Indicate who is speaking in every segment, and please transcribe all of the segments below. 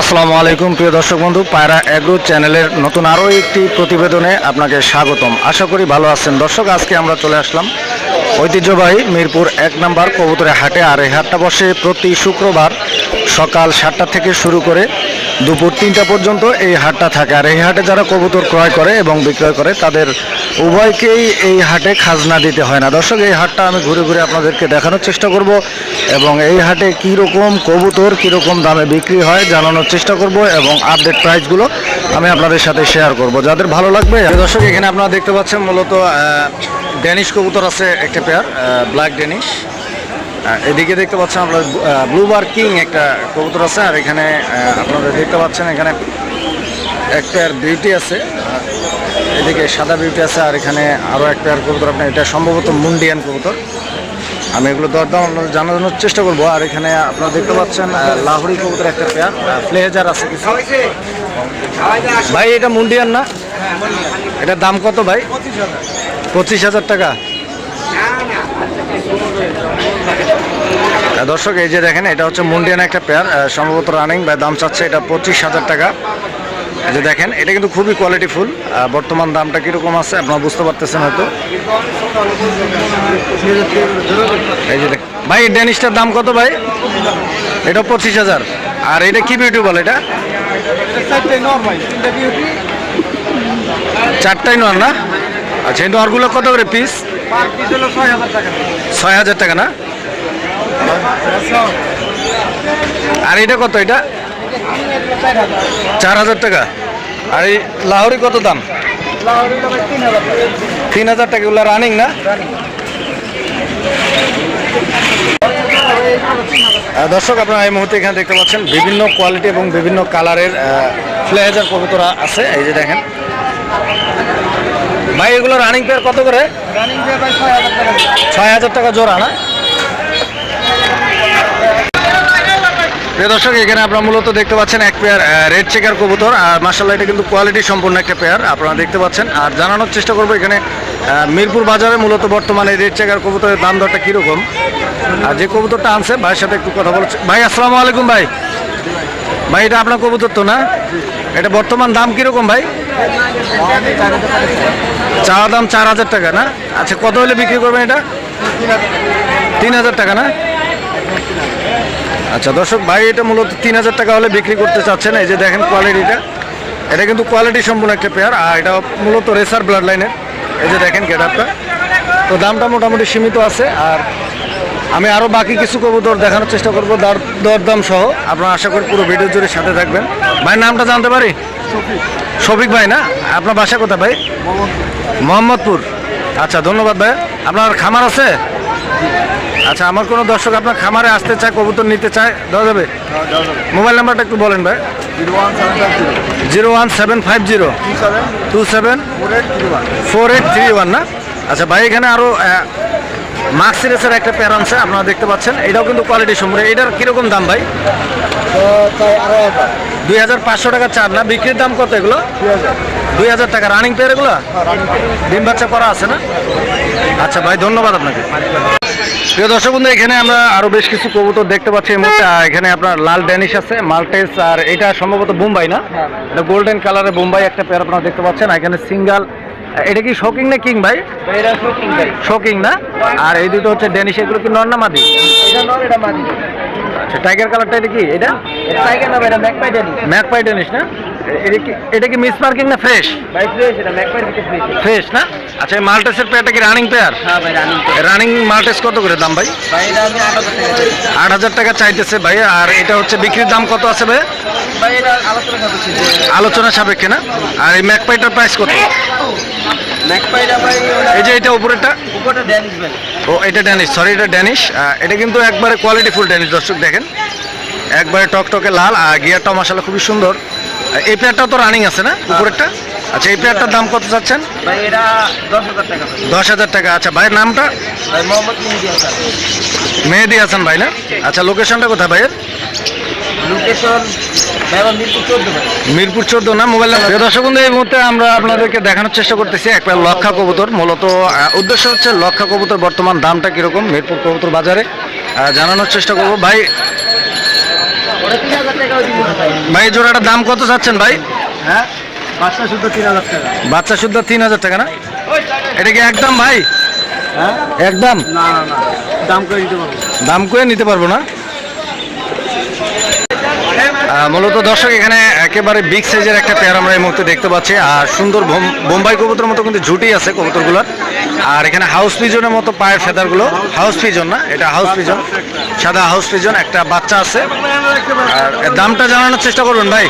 Speaker 1: আসসালামু আলাইকুম, প্রিয় দর্শক বন্ধু, পায়রা অ্যাগ্রো চ্যানেলের নতুন আরও একটি প্রতিবেদনে আপনাকে স্বাগতম। আশা করি ভালো আছেন। দর্শক, আজকে আমরা চলে আসলাম ঐতিহ্যবাহী মিরপুর এক নাম্বার কবুতরের হাটে, আর এই হাটটা বসে প্রতি শুক্রবার সকাল সাতটা থেকে শুরু করে দুপুর তিনটা পর্যন্ত এই হাটটা থাকে। আর এই হাটে যারা কবুতর ক্রয় করে এবং বিক্রয় করে, তাদের উভয়কেই এই হাটে খাজনা দিতে হয় না। দর্শক, এই হাটটা আমি ঘুরে ঘুরে আপনাদেরকে দেখানোর চেষ্টা করব এবং এই হাটে কীরকম কবুতর, কীরকম দামে বিক্রি হয় জানানোর চেষ্টা করব এবং আপডেট প্রাইসগুলো আমি আপনাদের সাথে শেয়ার করব। যাদের ভালো লাগবে দর্শক, এখানে আপনারা দেখতে পাচ্ছেন মূলত ড্যানিশ কবুতর আছে একটা পেয়ার ব্ল্যাক ড্যানিশ এদিকে দেখতে পাচ্ছেন আপনার ব্লুবার কিং একটা কবুতর আছে, আর এখানে আপনারা দেখতে পাচ্ছেন এখানে এক পেয়ার বিউটি আছে এদিকে সাদা বিউটি আছে, আর এখানে আরও এক পেয়ার কবুতর আপনার, এটা সম্ভবত মুন্ডিয়ান কবুতর। আমি এগুলো দরদাম আপনাদের জানানোর চেষ্টা করব, আর এখানে আপনারা দেখতে পাচ্ছেন লাহোরি কবুতর একটা পেয়ার ফ্লেজার আছে কিছু। ভাই, এটা মুন্ডিয়ান না? এটার দাম কত ভাই? পঁচিশ হাজার টাকা। দর্শক এই যে দেখেন এটা হচ্ছে মুন্ডিয়ান একটা পেয়ার সম্ভবত রানিং বা দাম চাচ্ছে এটা পঁচিশ হাজার টাকা। এই যে দেখেন এটা কিন্তু খুবই কোয়ালিটি ফুল বর্তমান দামটা কীরকম আছে আপনারা বুঝতে পারতেছেন হয়তো। এই যে দেখ ভাই ড্যানিশটার দাম কত ভাই? এটা পঁচিশ হাজার। আর এটা কি বিউটি বলে এটা? চারটাই নর না? আচ্ছা এই নরগুলো কত করে পিস ছয় হাজার টাকা না? আর এটা কত এটা? চার হাজার টাকা। আর এই লাহরি কত দাম? তিন হাজার টাকা। এগুলো রানিং না? দর্শক আপনারা এই মুহূর্তে এখানে দেখতে পাচ্ছেন বিভিন্ন কোয়ালিটি এবং বিভিন্ন কালারের ফ্লেজার কবুতরা আছে। এই যে দেখেন। ভাই এগুলো রানিং পেয়ার কত করে? ছয় হাজার টাকা জোড়া না? দর্শক, এখানে আপনারা মূলত দেখতে পাচ্ছেন এক পেয়ার রেড চেকার কবুতর। আর মার্শাল্লাহ এটা কিন্তু কোয়ালিটি সম্পূর্ণ একটা পেয়ার আপনারা দেখতে পাচ্ছেন। আর জানানোর চেষ্টা করব এখানে মিরপুর বাজারে মূলত বর্তমানে রেড চেকার কবুতরের দাম দরটা কীরকম। আর যে কবুতরটা আনছে, ভাইয়ের সাথে একটু কথা বলছে। ভাই, আসসালামু আলাইকুম ভাই। ভাই, এটা আপনার কবুতর তো না? এটা বর্তমান দাম কীরকম ভাই? চাওয়া দাম চার হাজার টাকা না? আচ্ছা কত হলে বিক্রি করবেন এটা? তিন হাজার টাকা না? আচ্ছা দর্শক ভাই এটা মূলত তিন হাজার টাকা হলে বিক্রি করতে চাচ্ছেন। এই যে দেখেন কোয়ালিটিটা এটা কিন্তু কোয়ালিটি সম্পূর্ণ একটা পেয়ার আর এটা মূলত রেসার ব্লাড লাইনের এই যে দেখেন গেটআপটা তো দামটা মোটামুটি সীমিত আছে আর আমি আরও বাকি কিছু কবুতর দেখানোর চেষ্টা করব দর দরদাম সহ। আপনারা আশা করি পুরো ভিডিও জুড়ে সাথে থাকবেন। ভাইয়ের নামটা জানতে পারি? শফিক। ভাই না? আপনার বাসা কোথায় ভাই? মোহাম্মদপুর। আচ্ছা ধন্যবাদ ভাই। আপনার খামার আছে? আচ্ছা আমার কোনো দর্শক আপনার খামারে আসতে চায় কবুতর নিতে চায় দেওয়া যাবে? মোবাইল নাম্বারটা একটু বলেন ভাই। Zero one seven five zero. Two seven four eight three one না আচ্ছা ভাই এখানে আরও মার্কসিরিসের একটা প্যার আছে আপনারা দেখতে পাচ্ছেন। এটাও কিন্তু কোয়ালিটি সম্পূর্ণ। এটার কীরকম দাম ভাই? দুই হাজার পাঁচশো টাকা চার না? বিক্রির দাম কত এগুলো? দুই হাজার। টাকা। রানিং পেয়ার এগুলো? ডিম বাচ্চা করা আছে না? আচ্ছা ভাই ধন্যবাদ আপনাকে। প্রিয় দর্শক বন্ধু এখানে আমরা আরও বেশ কিছু কবুতর দেখতে পাচ্ছি এই মুহূর্তে। এখানে আপনার লাল ড্যানিশ আছে মাল্টেস আর এটা সম্ভবত বোম্বাই না? এটা গোল্ডেন কালারের বোম্বাই একটা পেয়ার আপনারা দেখতে পাচ্ছেন এখানে সিঙ্গাল। এটা কি শোকিং না কিং ভাই? শোকিং না? আর এই দুটো হচ্ছে ড্যানিশ এগুলো কি নর না মাদি। আচ্ছা টাইগার কালারটা এটা কি? এটা? ড্যানিশ না এটা কি এটা কি মিস মার্কিং না ফ্রেশ ফ্রেশ না? আচ্ছা এই মাল্টেসের পেয়ারটা কি রানিং পেয়ার রানিং মাল্টেস কত করে দাম ভাই? আট হাজার টাকা চাইতেছে ভাই আর এটা হচ্ছে বিক্রির দাম কত আছে ভাই? আলোচনা সাপেক্ষে। না? আর এই ম্যাকপাইটার প্রাইস কত? এই যে এটা উপরেরটা? ও এটা ড্যানিশ সরি এটা ড্যানিশ এটা কিন্তু একবারে কোয়ালিটি ফুল ড্যানিশ দর্শক দেখেন। একবারে টকটকে লাল আর গিয়ারটাও মশালা খুবই সুন্দর। এই পেয়ারটাও তো রানিং আছে না উপরেরটা? আচ্ছা এই পেয়ারটার দাম কত চাচ্ছেন? দশ হাজার টাকা আচ্ছা ভাইয়ের নামটা? মেহেদি হাসান। ভাই না? আচ্ছা লোকেশনটা কোথায় ভাইয়ের?
Speaker 2: লোকেশন মিরপুর চোদ্দ
Speaker 1: মিরপুর চোদ্দ না মোবাইল নাম্বার। দর্শক বন্ধু এই মুহূর্তে আমরা আপনাদেরকে দেখানোর চেষ্টা করতেছি একটা লক্ষা কবুতর। মূলত উদ্দেশ্য হচ্ছে লক্ষা কবুতর বর্তমান দামটা কীরকম মিরপুর কবুতর বাজারে জানানোর চেষ্টা করব। ভাই ভাই জোড়াটার দাম কত চাচ্ছেন ভাই?
Speaker 2: হ্যাঁ বাচ্চা শুদ্ধ তিন হাজার টাকা।
Speaker 1: বাচ্চা শুদ্ধ তিন হাজার টাকা না? এটা কি একদম ভাই?
Speaker 2: হ্যাঁ?
Speaker 1: একদম?
Speaker 2: না না না দাম করে পারব।
Speaker 1: দাম করে নিতে পারব না? মূলত দর্শক, এখানে একেবারে বিগ সাইজের একটা পেয়ার আমরা এই মুহূর্তে দেখতে পাচ্ছি। আর সুন্দর বোম্বাই কবুতরের মতো কিন্তু ঝুটি আছে কবুতরগুলোর। আর এখানে হাউস পিজনের মতো পায়ের ফেদারগুলো হাউস পিজন না, এটা হাউস পিজন সাদা হাউস পিজন একটা বাচ্চা আছে। আর দামটা জানানোর চেষ্টা করুন ভাই।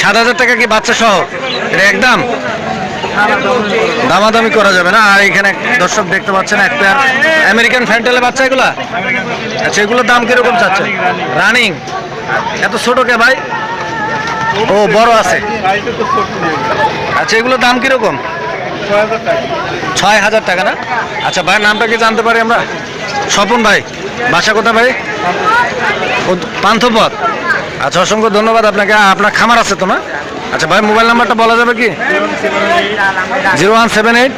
Speaker 1: সাত হাজার টাকা কি বাচ্চা সহ? এটা একদম দামাদামি করা যাবে না। আর এখানে দর্শক দেখতে পাচ্ছেন, এক পেয়ার আমেরিকান ফ্যান্টেলের বাচ্চা এগুলা? আচ্ছা এগুলোর দাম কীরকম চাচ্ছে রানিং এত ছোট কে ভাই? ও, বড় আছে। আচ্ছা এগুলোর দাম কীরকম? ছয় হাজার টাকা না? আচ্ছা ভাইয়ের নামটা কি জানতে পারি আমরা? স্বপন ভাই, বাসা কোথায় ভাই? পান্থপথ। আচ্ছা অসংখ্য ধন্যবাদ আপনাকে। আপনার খামার আছে তো না? আচ্ছা ভাই, মোবাইল নাম্বারটা বলা যাবে কি? Zero one seven eight.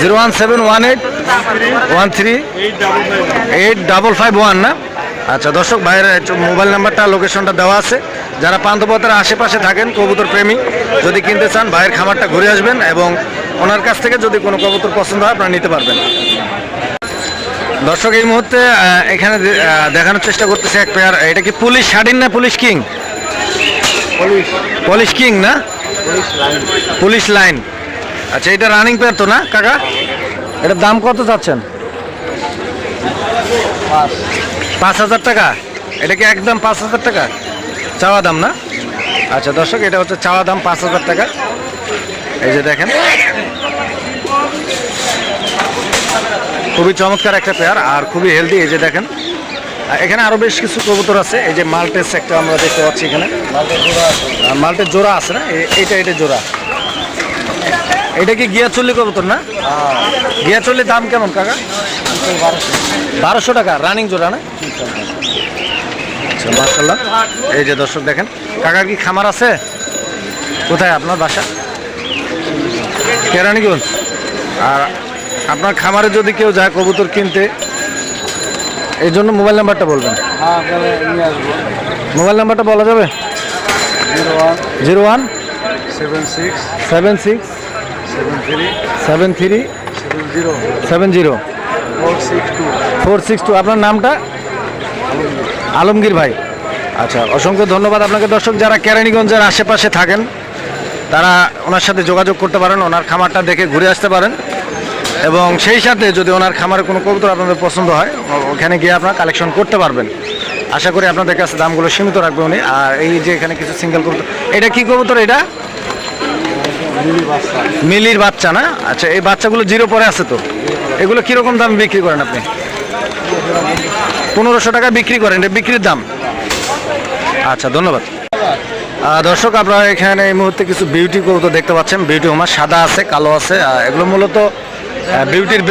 Speaker 1: Zero one seven one eight. One three. Eight double five one না? আচ্ছা দর্শক ভাইয়ের মোবাইল নাম্বারটা, লোকেশনটা দেওয়া আছে। যারা পান্থপথের আশেপাশে থাকেন, কবুতর প্রেমী, যদি কিনতে চান, ভাইয়ের খামারটা ঘুরে আসবেন এবং ওনার কাছ থেকে যদি কোনো কবুতর পছন্দ হয়, আপনারা নিতে পারবেন। দর্শক, এই মুহূর্তে এখানে দেখানোর চেষ্টা করতেছে এক পেয়ার এটা কি পুলিশ স্বাধীন না পুলিশ কিং? পুলিশ কিং না? পুলিশ লাইন আচ্ছা এটা রানিং পেয়ার তো না কাকা? এটার দাম কত চাচ্ছেন? পাঁচ। হাজার টাকা? এটা কি একদম পাঁচ হাজার টাকা? চাওয়া দাম না? আচ্ছা দর্শক এটা হচ্ছে চাওয়া দাম পাঁচ হাজার টাকা। এই যে দেখেন। খুবই চমৎকার একটা পেয়ার আর খুবই হেলদি এই যে দেখেন। এখানে আরও বেশ কিছু কবুতর আছে। এই যে মাল্টেস একটা আমরা দেখতে পাচ্ছি এখানে। মাল্টের জোড়া আছে না? এইটা এটা জোড়া। এটা কি গিয়া চল্লি কবুতর না? গিয়া চল্লির দাম কেমন, কাকা? বারোশো টাকা, রানিং জোড়া না? আচ্ছা মার্শাল্লাহ এই যে দর্শক দেখেন কাকার কি খামার আছে? কোথায় আপনার বাসা? কেরানীগঞ্জ আর আপনার খামারে যদি কেউ যায় কবুতর কিনতে এই জন্য মোবাইল নাম্বারটা বলবেন।
Speaker 2: হ্যাঁ
Speaker 1: মোবাইল নাম্বারটা বলা যাবে?
Speaker 2: Zero one
Speaker 1: zero one
Speaker 2: seven six
Speaker 1: seven six
Speaker 2: seven three
Speaker 1: seven three
Speaker 2: zero
Speaker 1: seven zero
Speaker 2: four six two.
Speaker 1: Four six two. আপনার নামটা? আলমগীর ভাই। আচ্ছা অসংখ্য ধন্যবাদ আপনাকে। দর্শক যারা কেরানীগঞ্জের আশেপাশে থাকেন তারা ওনার সাথে যোগাযোগ করতে পারেন ওনার খামারটা দেখে ঘুরে আসতে পারেন। এবং সেই সাথে যদি ওনার খামারে কোনো কবুতর আপনাদের পছন্দ হয়, ওখানে গিয়ে আপনারা কালেকশন করতে পারবেন। আশা করি আপনাদের কাছে দামগুলো সীমিত রাখবে উনি। আর এই যে এখানে কিছু সিঙ্গেল কবুতর, এটা কি কবুতর এটা? মিলির বাচ্চা না? আচ্ছা এই বাচ্চাগুলো জিরো পরে আছে তো? এগুলো কীরকম দাম বিক্রি করেন আপনি? পনেরোশো টাকা বিক্রি করেন, এটা বিক্রির দাম? আচ্ছা ধন্যবাদ। দর্শক, আপনারা এখানে এই মুহূর্তে কিছু বিউটি কবুতর দেখতে পাচ্ছেন। বিউটি হোমার সাদা আছে, কালো আছে এগুলো মূলত বিউটির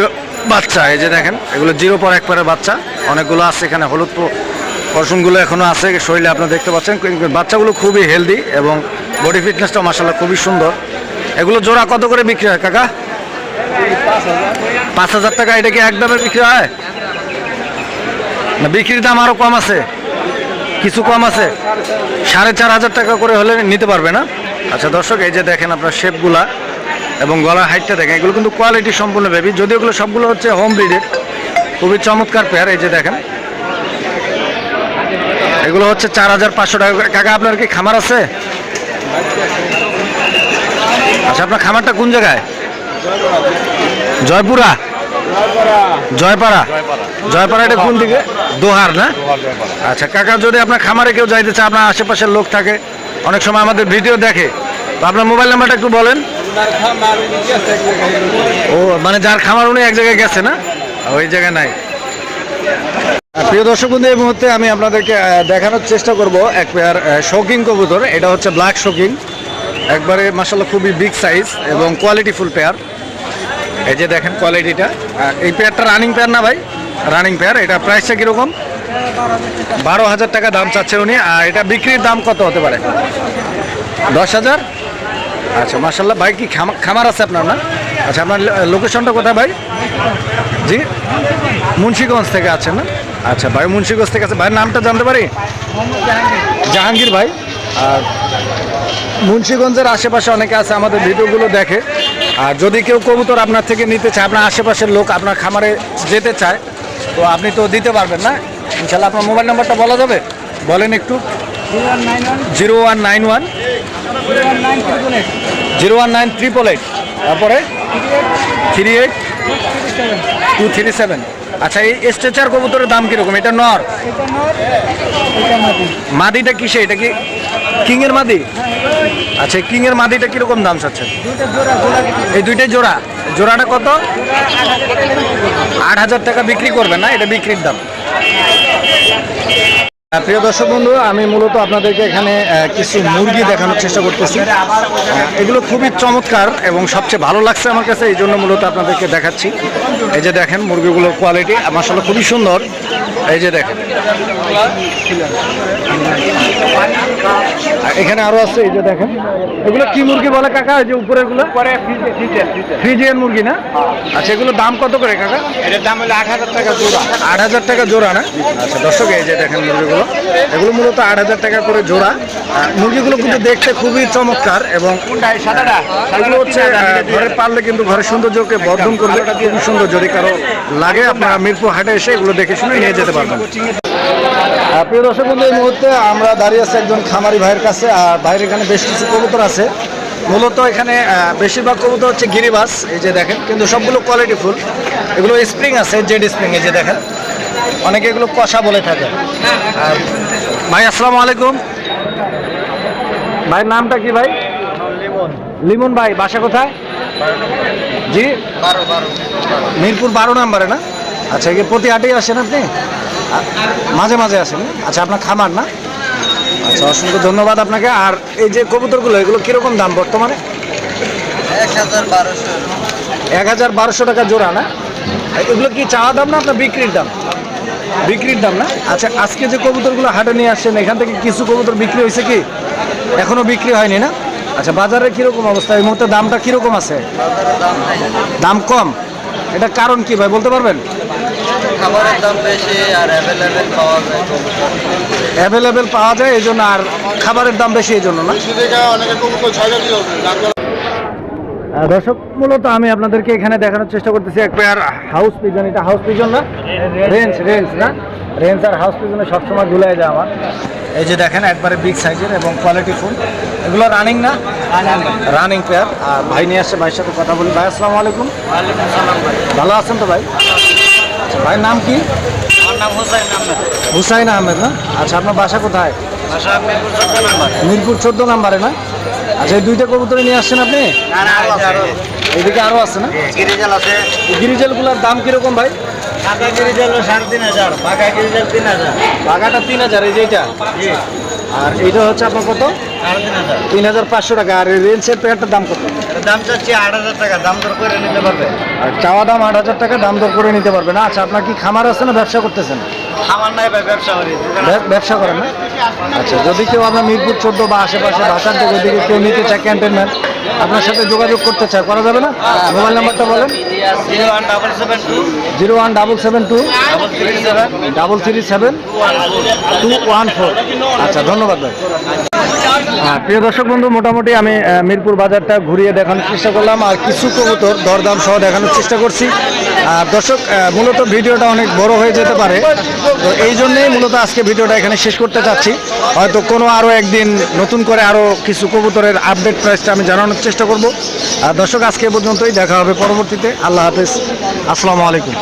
Speaker 1: বাচ্চা, এই যে দেখেন, এগুলো জিরো পর এক একবারের বাচ্চা। অনেকগুলো আছে এখানে, হলুদ প- পশমগুলো এখনও আছে শরীরে আপনারা দেখতে পাচ্ছেন। বাচ্চাগুলো খুবই হেলদি এবং বডি ফিটনেসটা মাসাল্লাহ খুবই সুন্দর। এগুলো জোড়া কত করে বিক্রি হয়, কাকা? পাঁচ হাজার টাকা, এটা কি একদমে বিক্রি হয়? না, বিক্রির দাম আরও কম আছে। কিছু কম আছে। সাড়ে চার হাজার টাকা করে হলে নিতে পারবে না। আচ্ছা দর্শক, এই যে দেখেন আপনার শেপগুলা এবং গলার হাইটটা দেখেন, এগুলো কিন্তু কোয়ালিটি সম্পূর্ণ বেবি যদিও এগুলো সবগুলো হচ্ছে হোম ব্রিডের খুবই চমৎকার পেয়ার এই যে দেখেন। এগুলো হচ্ছে চার হাজার পাঁচশো টাকা কাকা, আপনার কি খামার আছে? আচ্ছা আপনার খামারটা কোন জায়গায়? জয়পুরা? জয়পাড়া? জয়পাড়া, এটা কোন দিকে? দোহার, না? আচ্ছা কাকা, যদি আপনার খামারে কেউ যাইতে চায়, আপনার আশেপাশের লোক থাকে, অনেক সময় আমাদের ভিডিও দেখে, তো আপনার মোবাইল নাম্বারটা একটু বলেন। ও মানে যার খামার উনি এক জায়গায় গেছে না? ওই জায়গায় নাই। প্রিয় দর্শক বন্ধু, এই মুহূর্তে আমি আপনাদেরকে দেখানোর চেষ্টা করব এক পেয়ার শৌকিং কবুতর। এটা হচ্ছে ব্ল্যাক শৌকিং একবারে মাসাল্লাহ খুবই বিগ সাইজ এবং কোয়ালিটিফুল পেয়ার এই যে দেখেন কোয়ালিটিটা এই পেয়ারটা রানিং পেয়ার না ভাই? রানিং পেয়ার এটা প্রাইসটা কীরকম? বারো হাজার টাকা দাম চাচ্ছে উনি, আর এটা বিক্রির দাম কত হতে পারে? দশ হাজার? আচ্ছা মার্শাল্লাহ ভাই, কি খামা- খামার আছে আপনার, না? আচ্ছা আপনার লোকেশনটা কোথায় ভাই? জি? মুন্সিগঞ্জ থেকে আছেন না? আচ্ছা ভাই, মুন্সিগঞ্জ থেকে আছে। ভাইয়ের নামটা জানতে পারি? জাহাঙ্গীর। ভাই। আর মুন্সিগঞ্জের আশেপাশে অনেকে আছে, আমাদের ভিডিওগুলো দেখে। আর যদি কেউ কবুতর আপনার থেকে নিতে চায়, আপনার আশেপাশের লোক আপনার খামারে যেতে চায়, তো আপনি তো দিতে পারবেন, না? ইনশাল্লাহ আপনার মোবাইল নাম্বারটা বলা যাবে? বলেন একটু। Zero one nine one. Zero one nine triple eight তারপরে? Three eight. Two three seven আচ্ছা এই স্ট্রেচার কবুতরের দাম কীরকম? এটা নর? মাদিটা কিসে? এটা কি কিং এর মাদি? আচ্ছা কিং এর মাদিটা কীরকম দাম চাচ্ছে? এই দুইটাই জোড়া। জোড়াটা কত? আট হাজার টাকা বিক্রি করবেন না? এটা বিক্রির দাম। প্রিয় দর্শক বন্ধু আমি মূলত আপনাদেরকে এখানে কিছু মুরগি দেখানোর চেষ্টা করতেছি। এগুলো খুবই চমৎকার এবং সবচেয়ে ভালো লাগছে আমার কাছে এই জন্য মূলত আপনাদেরকে দেখাচ্ছি। এই যে দেখেন মুরগিগুলোর কোয়ালিটি মাসাল্লাহ খুবই সুন্দর। এই যে দেখেন। এখানে আরও আছে এই যে দেখেন। এগুলো কি মুরগি বলে কাকা? এই যে উপরেরগুলো ফ্রিজিয়ান মুরগি না? আচ্ছা এগুলো দাম কত করে কাকা?
Speaker 2: এটার দাম হলো আট হাজার টাকা জোড়া।
Speaker 1: আট হাজার টাকা জোড়া না? আচ্ছা দর্শক এই যে দেখেন মুরগিগুলো। এগুলো। মূলত আট হাজার টাকা করে জোড়া। মুরগিগুলো কিন্তু দেখতে খুবই চমৎকার এবং এগুলো হচ্ছে ঘরে পারলে কিন্তু ঘরের সৌন্দর্যকে বর্ধন করবে। খুবই সুন্দর যদি কারও লাগে, আপনারা মিরপুর হাটে এসে এগুলো দেখে শুনে নিয়ে যেতে পারবেন। প্রিয় দর্শক বন্ধু, এই মুহূর্তে আমরা দাঁড়িয়ে আছি একজন খামারি ভাইয়ের কাছে। আর ভাইয়ের এখানে বেশ কিছু কবুতর আছে। মূলত এখানে বেশিরভাগ কবুতর হচ্ছে গিরিবাস। এই যে দেখেন, কিন্তু সবগুলো কোয়ালিটি ফুল। এগুলো স্প্রিং আছে, জেড স্প্রিং এই যে দেখেন। অনেকে এগুলো কষা বলে থাকে। আর ভাই আসসালামু আলাইকুম। ভাইয়ের নামটা কি ভাই? লিমন। ভাই বাসা কোথায়? জি? মিরপুর বারো নাম্বারে না? আচ্ছা এই প্রতি হাটেই আসেন আপনি? মাঝে মাঝে আসেন? আচ্ছা আপনার খামার না? আচ্ছা অসংখ্য ধন্যবাদ আপনাকে। আর এই যে কবুতরগুলো এগুলো কীরকম দাম বর্তমানে?
Speaker 2: এক
Speaker 1: এক হাজার বারোশো টাকা জোড়া না? এগুলো কি চাওয়া দাম না আপনার বিক্রির দাম? বিক্রির দাম না? আচ্ছা আজকে যে কবুতরগুলো হাটে নিয়ে আসছেন এখান থেকে কিছু কবুতর বিক্রি হয়েছে কি? এখনও বিক্রি হয়নি না? আচ্ছা বাজারে কীরকম অবস্থা? এই মুহূর্তে দামটা কীরকম আছে?
Speaker 2: দাম
Speaker 1: দাম কম? এটা কারণ কি ভাই বলতে পারবেন?
Speaker 2: খাবারের দাম বেশি আর অ্যাভেলেবেল পাওয়া যায়
Speaker 1: অ্যাভেলেবেল পাওয়া যায় এই জন্য আর খাবারের দাম বেশি এই জন্য না
Speaker 2: অনেকে কবুতর ছয় হাজার
Speaker 1: আহ, দর্শক মূলত আমি আপনাদেরকে এখানে দেখানোর চেষ্টা করতেছি এক পেয়ার হাউস পিজন এটা হাউস পিজন না? রেঞ্জ রেঞ্জ না? রেঞ্জ আর হাউস পিজনে সবসময় গুলাই যায় আমার। এই যে দেখেন একবারে বিগ সাইজের এবং কোয়ালিটি ফুল এগুলো রানিং না? রানিং পেয়ার আর ভাই নিয়ে আসছে ভাইয়ের সাথে কথা বলি। ভাই আসসালামু আলাইকুম। ভালো আছেন তো ভাই? আচ্ছা ভাইয়ের নাম কি?
Speaker 2: হোসাইন আহমেদ।
Speaker 1: না? আচ্ছা আপনার বাসা কোথায়?
Speaker 2: মিরপুর চোদ্দ নাম্বারে
Speaker 1: না? আচ্ছা এই দুইটা কবুতরে নিয়ে আসছেন আপনি?
Speaker 2: আরও
Speaker 1: এদিকে আরও আছে না?
Speaker 2: গিরিজাল আছে।
Speaker 1: গিরিজেলগুলোর দাম কীরকম ভাই?
Speaker 2: সাদা গিরিজাল সাড়ে তিন হাজার পাকা গিরিজাল তিন হাজার।
Speaker 1: বাগাটা তিন হাজার এই যে এটা আর এইটা হচ্ছে আপনার কত?
Speaker 2: তিন হাজার।
Speaker 1: পাঁচশো টাকা। আর এই রেঞ্জের দাম কত?
Speaker 2: দাম চাচ্ছি আট হাজার টাকা দাম দর করে নিতে পারবে।
Speaker 1: আর চাওয়া দাম আট হাজার টাকা দাম দর করে নিতে পারবে না? আচ্ছা আপনার কি খামার আছে না ব্যবসা করতেছেন?
Speaker 2: আমার নাই ভাই ব্যবসা করি।
Speaker 1: করেন না? আচ্ছা যদি কেউ আপনার মিরপুর চোদ্দ বা আশেপাশে ভাষার থেকে ওইদিকে কেউ নিতে চায় ক্যান্টনমেন্ট আপনার সাথে যোগাযোগ করতে চায় করা যাবে না? মোবাইল নাম্বারটা বলেন।
Speaker 2: Zero one double seven two
Speaker 1: double
Speaker 2: three seven
Speaker 1: two one four আচ্ছা ধন্যবাদ ভাই। প্রিয় দর্শক বন্ধু, মোটামুটি আমি মিরপুর বাজারটা ঘুরিয়ে দেখানোর চেষ্টা করলাম আর কিছু কবুতর দরদাম সহ দেখানোর চেষ্টা করছি। আর দর্শক মূলত ভিডিওটা অনেক বড় হয়ে যেতে পারে। তো এই জন্যেই মূলত আজকে ভিডিওটা এখানে শেষ করতে চাচ্ছি। হয়তো কোনো আরও একদিন নতুন করে আরও কিছু কবুতরের আপডেট প্রাইসটা আমি জানানোর চেষ্টা করব। আর দর্শক, আজকে পর্যন্তই দেখা হবে পরবর্তীতে। আল্লাহ হাফেজ। আসসালামু আলাইকুম।